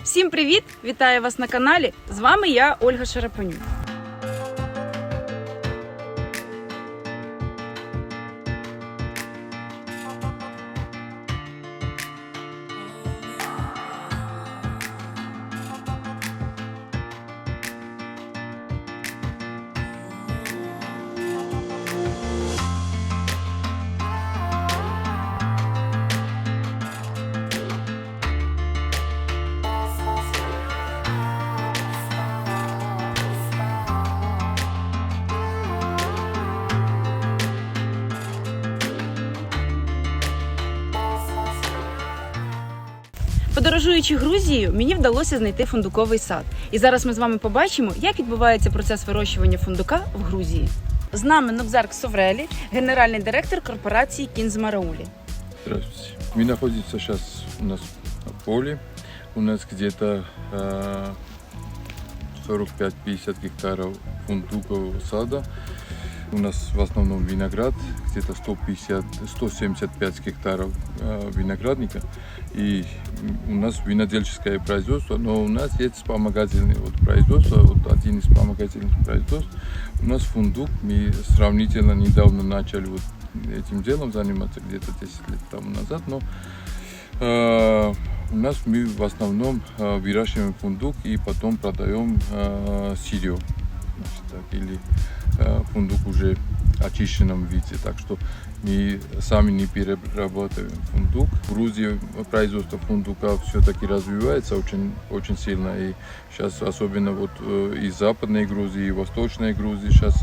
Всім привіт! Вітаю вас на каналі. З вами я, Ольга Шарапанюк. Подорожуючи Грузією, мені вдалося знайти фундуковий сад. І зараз ми з вами побачимо, як відбувається процес вирощування фундука в Грузії. З нами Нобзарк Соврелі, генеральний директор корпорації Кінзмараулі. Здравствуйте. Мы находимся сейчас у нас на поле. У нас где-то э, 45-50 гектаров фундукового сада. У нас в основном виноград, где-то 150-175 гектаров э, виноградника. И у нас винодельческое производство, но у нас есть вспомогательное вот производство, вот один из вспомогательных производств. У нас фундук, мы сравнительно недавно начали вот этим делом заниматься, где-то 10 лет тому назад, но э, у нас мы в основном э, выращиваем фундук и потом продаем э, значит, так, или э, фундук уже в очищенном виде, так что мы сами не перерабатываем фундук. В Грузии производство фундука все-таки развивается очень, очень сильно, и сейчас особенно вот э, и западной Грузии, и восточной Грузии сейчас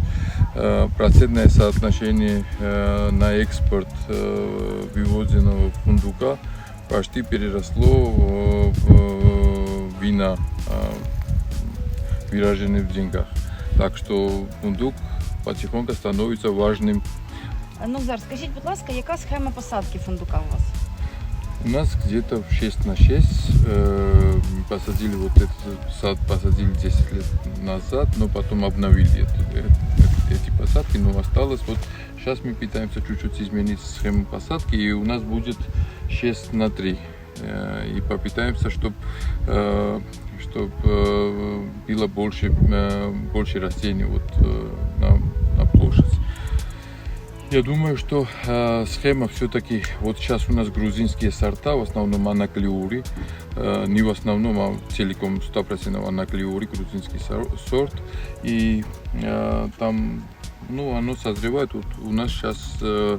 э, процентное соотношение на экспорт э, вывозенного фундука почти переросло в вина, выраженные в деньгах. Так что фундук потихоньку становится важным. Нобзар, скажіть, будь ласка, яка схема посадки фундука у вас? У нас где-то в 6 на 6 э, посадили вот этот сад, посадили 10 лет назад, но потом обновили это- э, эти посадки, но осталось вот сейчас мы пытаемся чуть-чуть изменить схему посадки, и у нас будет 6 на 3. Э, и попытаемся, чтобы чтоб, э, было больше, э, больше растений вот, э, на, на площадь. Я думаю, что э, схема все-таки, вот сейчас у нас грузинские сорта, в основном анаклиури, э, не в основном, а целиком 100% анаклиури, грузинский сор- сорт, и э, там, ну, оно созревает, вот у нас сейчас э,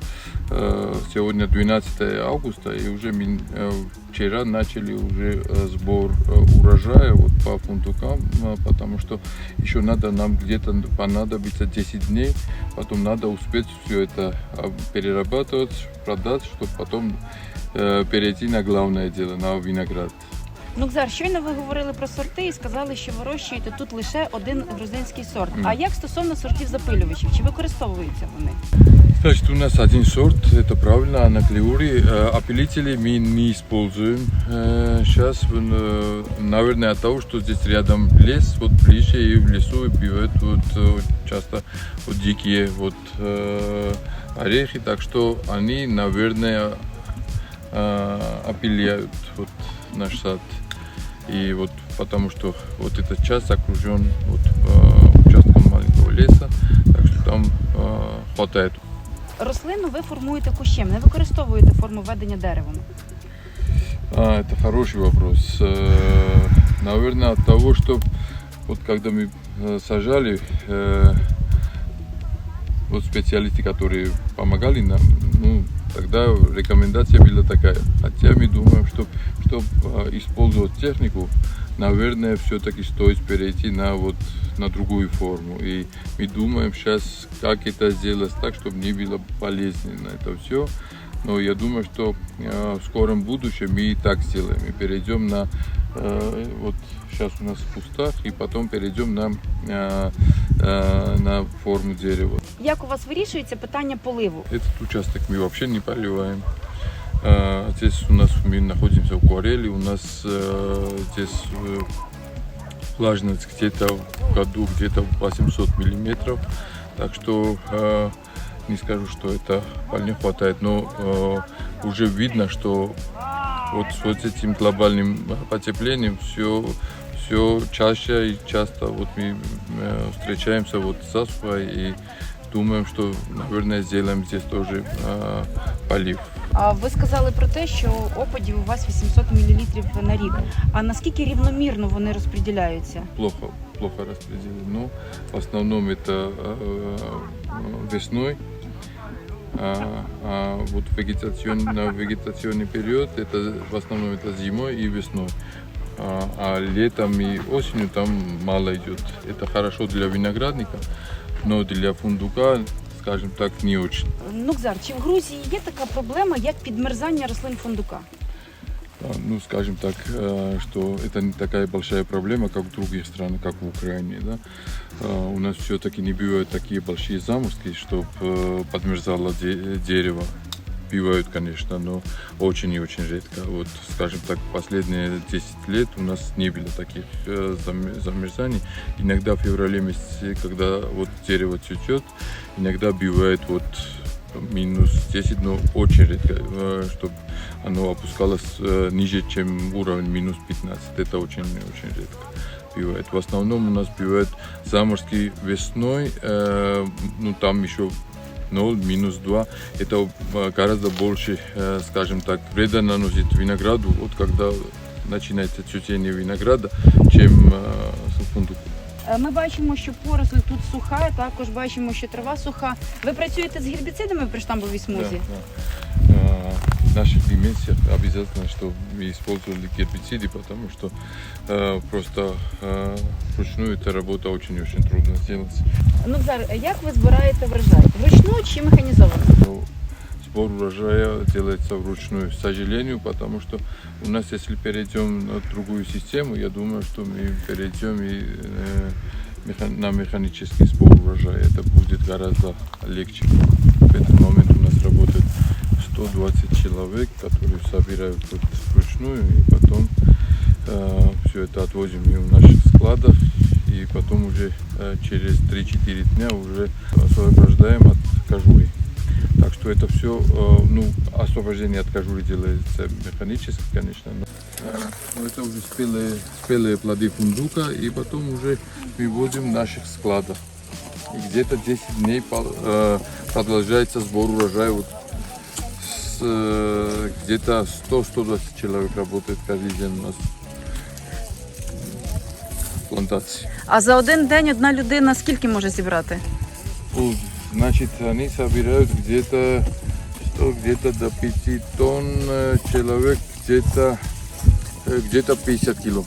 э, сегодня 12 августа, и уже мы, э, вчера начали уже э, сбор э, урожая вот по фундукам, э, потому что еще надо нам где-то понадобится 10 дней, потом надо успеть все это перерабатывать, продать, чтобы потом э, перейти на главное дело, на виноград. Нокзар, щойно ви говорили про сорти і сказали, що вирощуєте тут лише один грузинський сорт. А як стосовно сортів запилювачів? Чи використовуються вони? Значит, у нас один сорт, это правильно, анаклиури. Э, Опилители мы не используем э, сейчас, э, наверное, от того, что здесь рядом лес, вот ближе, и в лесу бывают вот э, часто вот дикие вот э, орехи, так что они, наверное, э, опиляют вот наш сад. И вот потому что вот этот час окружен вот э, участком маленького леса, так что там э, хватает Рослину ви формуєте кущем, не використовуєте форму ведення деревом. А, это хороший вопрос. Э, Наверное, от того, что вот когда мы э, сажали, э, вот специалисты, которые помогали нам, ну, тогда рекомендация была такая. Хотя мы думаем, что чтобы использовать технику, наверное, все-таки стоит перейти на вот на другую форму. И мы думаем сейчас, как это сделать так, чтобы не было болезненно это все. Но я думаю, что э, в скором будущем мы и так сделаем. Мы перейдем на э, вот сейчас у нас в кустах, и потом перейдем на, э, э, на форму дерева. Як у вас вирішується питання поливу? Этот участок мы вообще не поливаем. Здесь у нас мы находимся в Куареле, у нас э, здесь э, влажность где-то в году где-то 800 миллиметров, так что э, не скажу, что это вполне хватает, но уже видно, что вот с вот этим глобальным потеплением все все чаще и часто вот мы встречаемся вот с засухой и думаем, что, наверное, сделаем здесь тоже э, полив. А ви сказали про те, що опадів у вас 800 мл на рік. А наскільки рівномірно вони розподіляються? Плохо, плохо распределено. В основном это э, э, весной. А, а вот вегетацион, на вегетационный период это в основном это зимой и весной. А, а летом и осенью там мало идет. Это хорошо для виноградника, но для фундука, скажем так, не очень. Нукзар, чи в Грузії є така проблема, як підмерзання рослин фундука? А, Ну, скажем так, э, что это не такая большая проблема, как в других странах, как в Украине. Да? А, У нас все-таки не бывают такие большие заморозки, чтобы подмерзало де- дерево. Бывают, конечно, но очень и очень редко. Вот, скажем так, последние 10 лет у нас не было таких э, зам- замерзаний. Иногда в феврале месяце, когда вот дерево цветет, иногда бывает вот минус 10, но очень редко, чтобы оно опускалось э, ниже, чем уровень минус 15. Это очень-очень редко бывает. В основном у нас бывают заморозки весной, э, ну там еще 0, минус 2. Это э, гораздо больше, э, скажем так, вреда наносит винограду, вот когда начинается цветение винограда, чем э, фундуку. Е, Ми бачимо, що поросль тут суха, також бачимо, що трава суха. Ви працюєте з гербіцидами в приштамбовій смузі? Да, да. В наших дименсиях обязательно, что мы использовали гербициды, потому что э, просто э, вручную эта работа очень-очень трудно сделать. Нукзар, як ви збираєте врожай? Вручну чи механізовано? Но сбор урожая делается вручную, к сожалению, потому что у нас, если перейдем на другую систему, я думаю, что мы перейдем и э, на механический сбор урожая. Это будет гораздо легче. В этот момент у нас работает 120 человек, которые собирают вот вручную, и потом все это отвозим и в наших складах, и потом уже э, через 3-4 дня уже освобождаем от кожуры. Так что это все, ну, освобождение от кожуры делается механически, конечно. Но, э, но это уже спелые, спелые плоды фундука, и потом уже мы возим в наших складах. И где-то 10 дней э, продолжается сбор урожая. Вот э, где-то 100-120 человек работает каждый день у нас в плантации. А за один день одна людина скільки може зібрати? Ну, Значит, они собирают где-то 100, где-то до 5 тонн, э, человек где-то э, где-то 50 кило.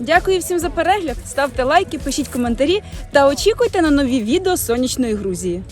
Дякую всім за перегляд. Ставте лайки, пишіть коментарі та очікуйте на нові відео з сонячної Грузії.